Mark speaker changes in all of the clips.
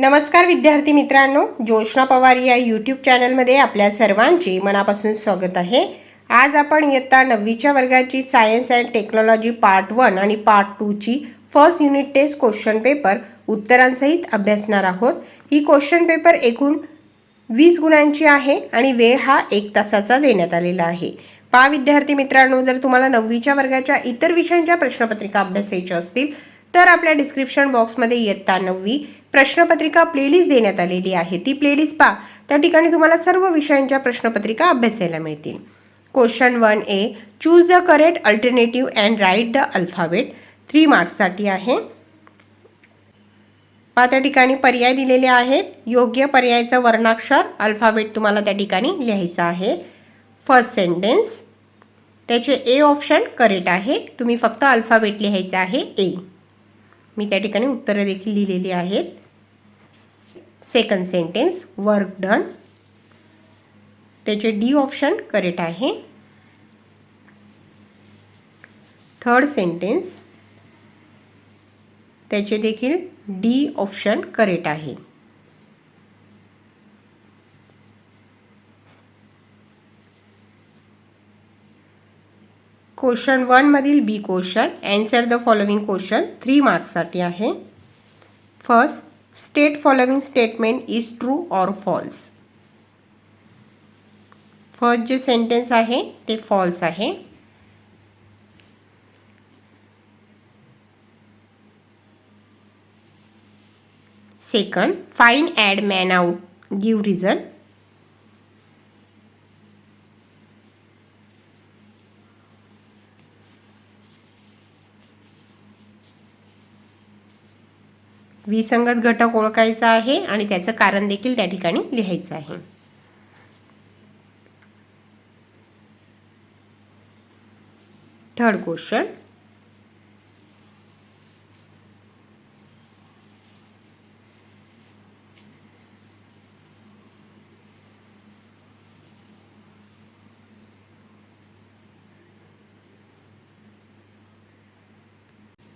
Speaker 1: नमस्कार विद्यार्थी मित्रांनो ज्योत्ना पवार या यूट्यूब चॅनलमध्ये आपल्या सर्वांचे मनापासून स्वागत आहे. आज आपण इयत्ता नववीच्या वर्गाची science and technology part one आणि part टूची first unit test question paper उत्तरांसहित अभ्यासणार आहोत. ही क्वेश्चन पेपर एकूण वीस गुणांची आहे आणि वेळ हा एक तासाचा देण्यात आलेला आहे. पा विद्यार्थी मित्रांनो जर तुम्हाला नववीच्या वर्गाच्या इतर विषयांच्या प्रश्नपत्रिका अभ्यासायच्या असतील तर आपल्या डिस्क्रिप्शन बॉक्समध्ये इयत्ता नववी प्रश्नपत्रिका प्लेलिस्ट देण्यात आलेली आहे. ती प्लेलिस्ट पा त्या ठिकाणी तुम्हाला सर्व विषयांच्या प्रश्नपत्रिका अभ्यासायला मिळतील. Question one A choose the correct alternative and write the alphabet three मार्क्ससाठी आहे. पहा त्या ठिकाणी पर्याय दिलेले आहेत. योग्य पर्यायाचं वर्णाक्षर अल्फाबेट तुम्हाला त्या ठिकाणी लिहायचं आहे. फर्स्ट सेंटेन्स त्याचे ए ऑप्शन करेक्ट आहे. तुम्ही फक्त अल्फाबेट लिहायचं आहे. ए मी त्या ठिकाणी उत्तरं देखील लिहिलेली आहेत. सेकंड सेंटेन्स वर्क डन त्याचे डी ऑप्शन करेक्ट आहे. थर्ड सेंटेन्स त्याचे देखील डी ऑप्शन करेक्ट आहे. Question one वनमधील B question. Answer the following question three मार्क्ससाठी आहे. First state following statement is true or false first जे सेंटेन्स आहे, ते false आहे. Second find odd man out give reason विसंगत घटक ओळखायचा आहे आणि त्याचं कारण देखील त्या ठिकाणी लिहायचं आहे. Third question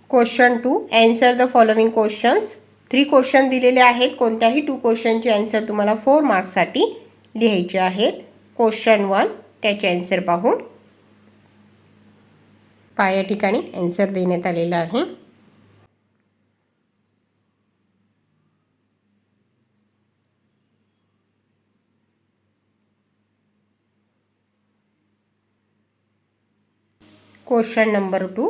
Speaker 1: question two answer the following questions three question दिलेले आहेत. कोणत्याही टू क्वेश्चनचे आन्सर तुम्हाला फोर मार्क्ससाठी लिहायचे आहेत क्वेश्चन वन त्याचे आन्सर पाहून पा या ठिकाणी आन्सर देण्यात आलेला आहे? Question number two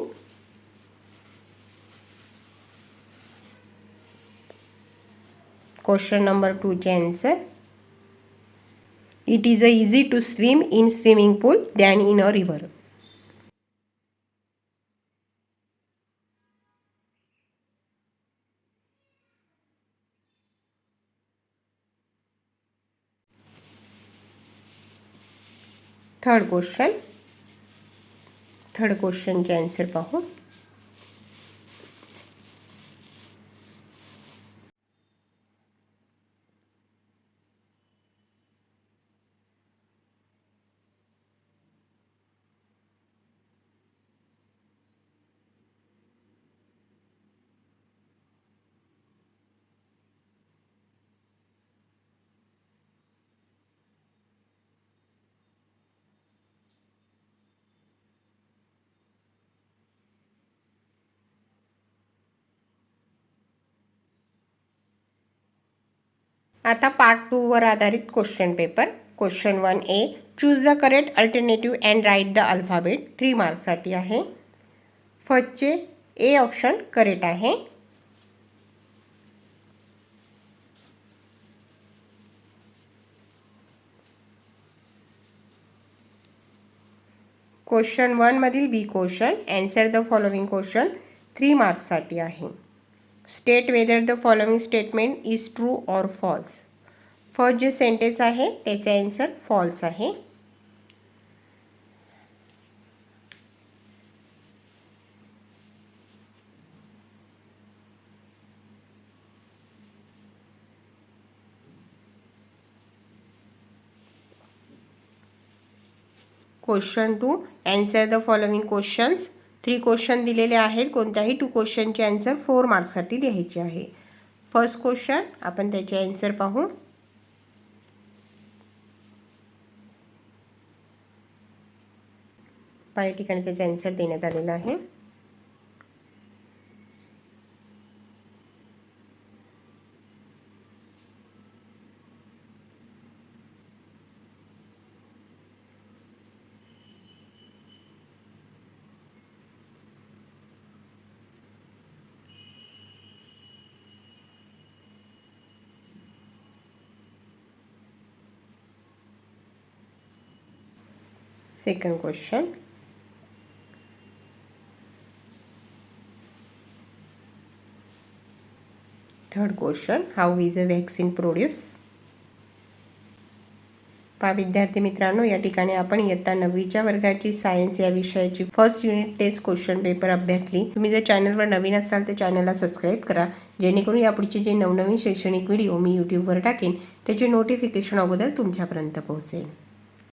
Speaker 1: question number टूचे answer it is a easy to swim in swimming pool than in a river third question third क्वेश्चनचे answer पाहू आता पार्ट टूवर आधारित question paper question one A choose the correct alternative and write the alphabet three मार्क्ससाठी आहे. फर्स्टचे A option correct आहे. Question वनमधील B question answer the following question three मार्क्ससाठी आहे. State whether the following statement is true or false. First जे sentence आहे, त्याचे answer false आहे. Question two answer the following questions three question दिलेले आहेत. कोणत्याही two क्वेश्चनचे आन्सर फोर मार्क्ससाठी लिहायचे आहे. फर्स्ट क्वेश्चन आपण त्याचे आन्सर पाहू. काही ठिकाणी त्याचा आन्सर देण्यात आलेला आहे. Second question. Third question. How is a vaccine produced? पा विद्यार्थी मित्रांनो या ठिकाणी आपण इयत्ता नववीच्या वर्गाची सायन्स या विषयाची first unit test question paper अभ्यासली तुम्ही जर चॅनलवर नवीन असाल तर चॅनलला सबस्क्राईब करा जेणेकरून यापुढचे जे नवनवीन शैक्षणिक व्हिडिओ मी यूट्यूबवर टाकेन त्याचे नोटिफिकेशन अगोदर तुमच्यापर्यंत पोहोचेल